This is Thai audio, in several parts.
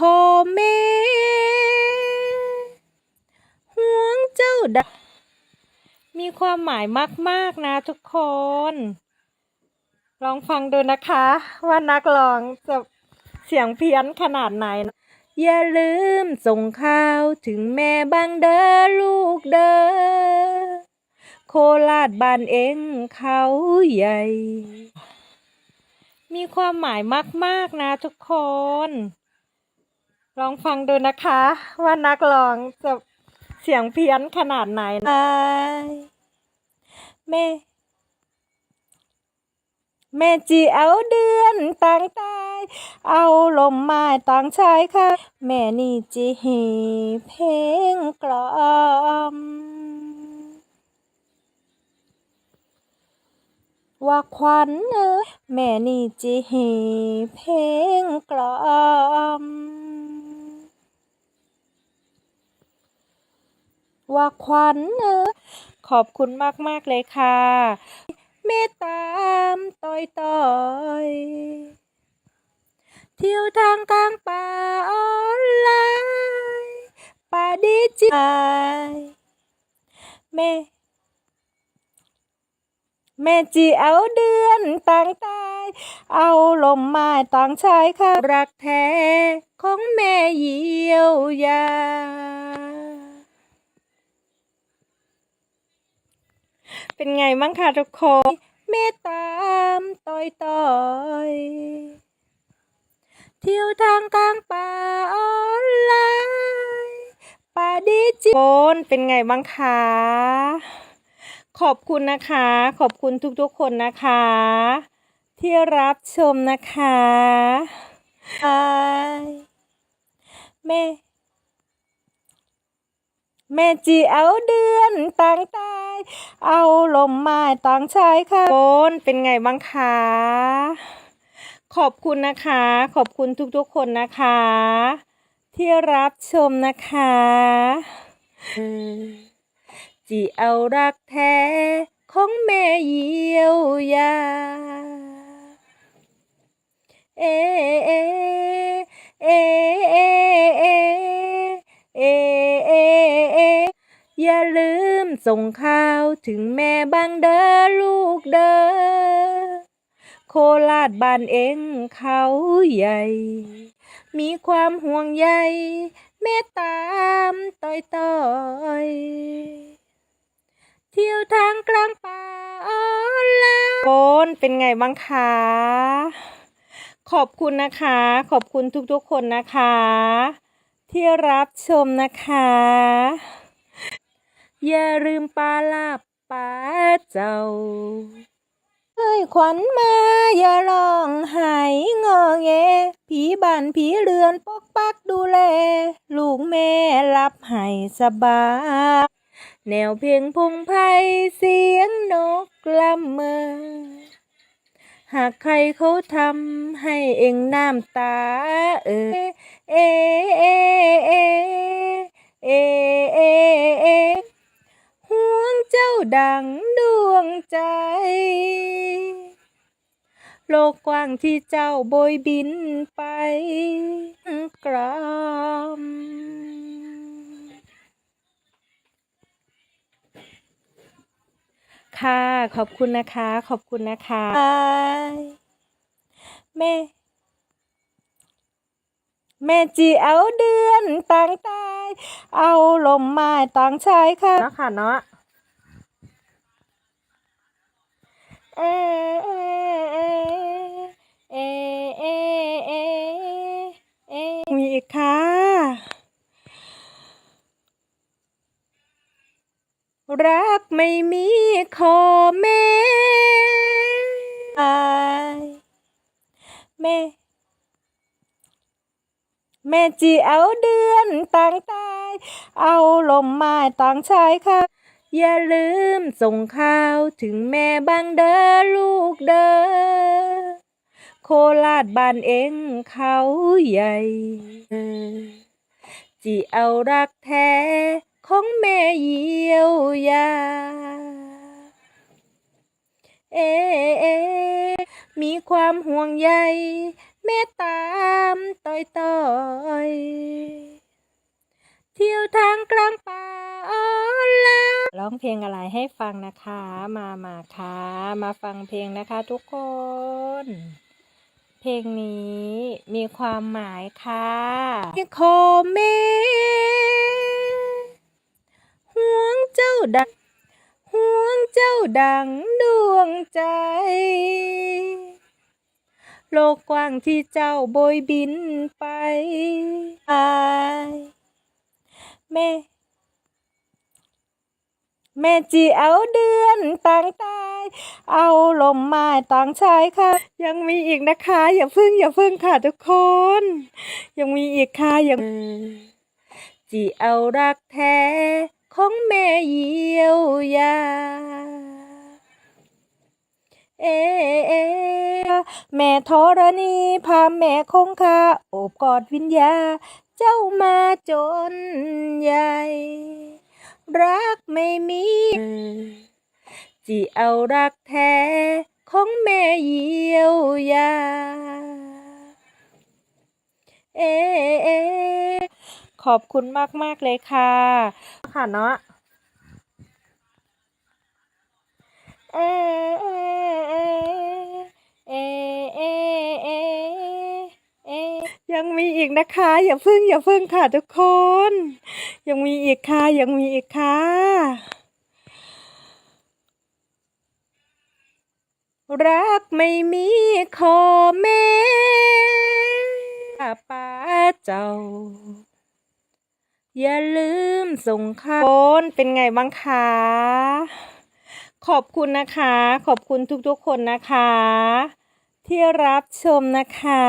ขอแม่ห่วงเจ้าดามีความหมายมาก ๆ นะทุกคน ลองฟังดูนะคะ ว่านักร้องจะเสียงเพี้ยนขนาดไหนอย่าลืมส่งข่าวถึงแม่บางเด้อลูกเด้อโคราชบ้านเองเขาใหญ่ มีความหมายมาก ๆ นะทุกคน ลองฟังดูนะคะ ว่านักร้องจะเสียงเพี้ยนขนาดไหนนะแม่ แม่จีเอาเดือนต่างตาย เอาลมไม้ต่างชายค่ะ แม่นี่จีหีเพลงกล่อม ว่าควันเอ้ยแม่นี่จีหีเพลงกล่อม ว่าควันเอ้ยขอบคุณมาก ๆ เลยค่ะ เมตตามต่อยต่อยเที่ยวทางกลางป่าออนไลน์ป่าดิจิตอลแม่แม่จีเอาเดือนต่างตาย เอาลมไม้ต่างชายค่ะ รักแท้ของแม่เยียวยา เป็นไงบ้างคะทุกคน เมตตามต่อยต่อยเที่ยวทางกลางป่าออนไลน์ป่าดิจิโอนเป็นไงบ้างคะขอบคุณนะคะ ขอบคุณทุกๆคนนะคะ ที่รับชมนะคะบายแม่ แม่จีเอาเดือนต่างตาย เอาลมไม้ต่างชายค่ะโอนเป็นไงบ้างคะขอบคุณนะคะ ขอบคุณทุกๆคนนะคะ ที่รับชมนะคะจีเอารักแท้ของแม่เยียวยา เอเอเอเอเอเอย่าลืมส่งข่าวถึงแม่บางเด้อลูกเด้อโคราชบ้านเองเขาใหญ่ มีความห่วงใยเมตตามต่อยต่อยเที่ยวทางกลางป่าออนลน์โอนเป็นไงบ้างคะขอบคุณนะคะ ขอบคุณทุกๆคนนะคะ ที่รับชมนะคะ อย่าลืมปลาลาบปลาเจ้าเอ้ยขวัญมาอย่าร้องไห้งอแงผีบ้านผีเรือนปกปักดูแล ลูกแม่รับให้สบายแนวเพลงพงไพเสียงนกละเมอ หากใครเขาทำให้เองน้ำตา เออเอเอเอเอเอเอห่วงเจ้าดังดวงใจ โลกกว้างที่เจ้าโบยบินไปกราม ค่ะ ขอบคุณนะคะ ขอบคุณนะคะบายแม่ แม่จีเอาเดือนต่างตาย เอาลมไม้ต่างชายค่ะเนาะค่ะเนาะเอเอเอเอเอเอเอมีอีกค่ะ รักไม่มีขอแม่อแม่ แม่จีเอาเดือนต่างตาย เอาลมไม้ต่างชายค่ะ อย่าลืมส่งข่าวถึงแม่บางเด้อลูกเด้อโคราชบ้านเองเขาใหญ่จีเอารักแท้ ของแม่เยียวยา เอเอมีความห่วงใยเมตตามต่อยต่อยเที่ยวทางกลางป่าออลาร้องเพลงอะไรให้ฟังนะคะ มามาค่ะ มาฟังเพลงนะคะทุกคน เพลงนี้มีความหมายค่ะโคเม ห่วงเจ้าดังห่วงเจ้าดังดวงใจ โลกกว้างที่เจ้าโบยบินไปอายแม่ แม่จีเอาเดือนต่างตายเอาลมไม้ต่างชายค่ะ ยังมีอีกนะคะ อย่าพึ่งอย่าพึ่งค่ะทุกคน ยังมีอีกค่ะยังจีเอารักแท้ ของแม่เยียวยา เอเอแม่ธรณีพาแม่คงคาโอบกอดวิญญา เจ้ามาจนใหญ่ รักไม่มีจีเอารักแท้ของแม่เยียวยา เอเอ ขอบคุณมากมาก ๆ เลยค่ะ ค่ะเนาะเอเอเอเอเอเอเอยังมีอีกนะคะ อย่าพึ่งอย่าพึ่งค่ะทุกคน ยังมีอีกค่ะ ยังมีอีกค่ะรักไม่มีขอแม่ป้าเจ้า อย่าลืมส่งข่าวคนเป็นไงบ้างคะ ขอบคุณนะคะ ขอบคุณทุกๆคนนะคะ ที่รับชมนะคะ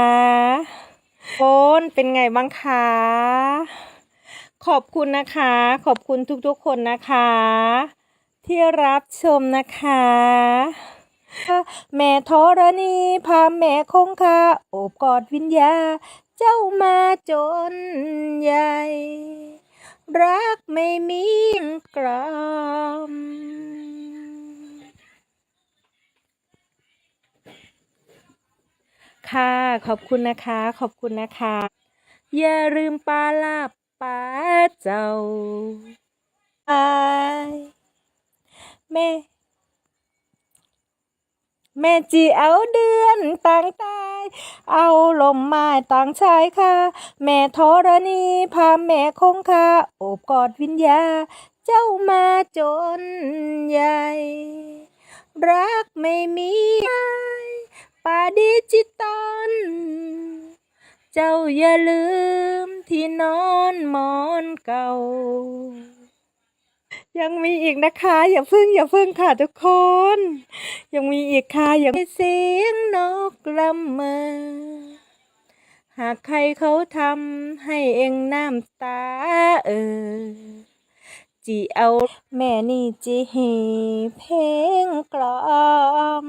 คนเป็นไงบ้างคะขอบคุณนะคะ ขอบคุณทุกๆคนนะคะ ที่รับชมนะคะแม่ธรณีพาแม่คงคาโอบกอดวิญญา เจ้ามาจนใหญ่ รักไม่มีกรามค่ะขอบคุณนะคะ ขอบคุณนะคะ อย่าลืมปลาลาบปลาเจ้าอายแม่ แม่จีเอาเดือนต่างตาย เอาลมไม้ต่างชายค่ะ แม่ธรณีพาแม่คงคาโอบกอดวิญญา เจ้ามาจนใหญ่ รักไม่มีป่าดิจิตอลเจ้าอย่าลืมที่นอนหมอนเก่า ยังมีอีกนะคะ อย่าพึ่งอย่าพึ่งค่ะทุกคน ยังมีอีกค่ะอยังมีเสียงนกละเมอหากใครเขาทำให้เองน้ำตาเออจีเอาแม่นี่จีให้เพลงกล่อม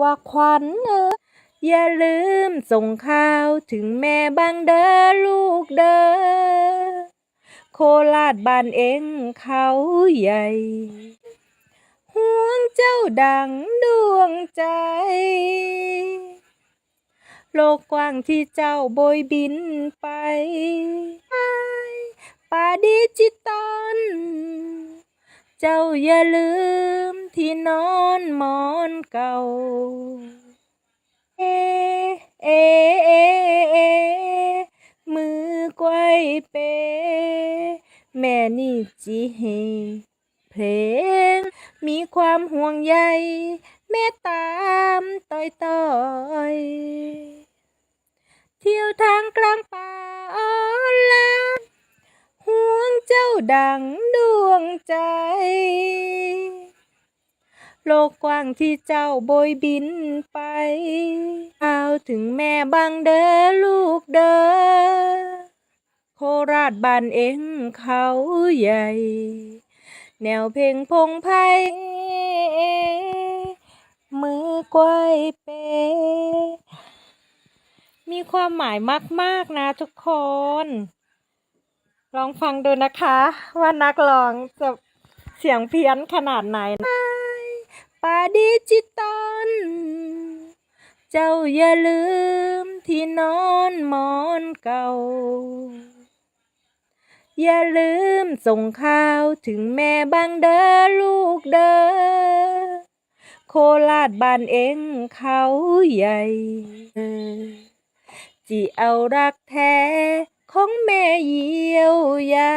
ว่าขวัญเออ อย่าลืมส่งข่าวถึงแม่บางเด้อลูกเด้อโคราชบ้านเองเขาใหญ่ ห่วงเจ้าดังดวงใจ โลกกว้างที่เจ้าโบยบินไปป่าดิจิตอลเจ้าอย่าลืมที่นอนหมอนเก่า เอ เอ เอ เอ มือกวยเป แม่นี่จีเฮเพลง มีความห่วงใยแม่ตามต้อยต้อยเที่ยวทางกลางป่าออนลาห่วงเจ้าดังดวงใจ โลกกว้างที่เจ้าโบยบินไป เอาถึงแม่บางเด้อลูกเด้อโคราชบ้านเองเขาใหญ่ แนวเพลงพงไพ่มือกวยเป มีความหมายมาก ๆ นะทุกคน ลองฟังดูนะคะ ว่านักร้องจะเสียงเพี้ยนขนาดไหนนะ ป่าดิจิตอลเจ้าอย่าลืมที่นอนหมอนเก่า อย่าลืมส่งข่าวถึงแม่บางเด้อลูกเด้อโคราชบ้านเองเขาใหญ่จีเอารักแท้ของแม่เยียวยา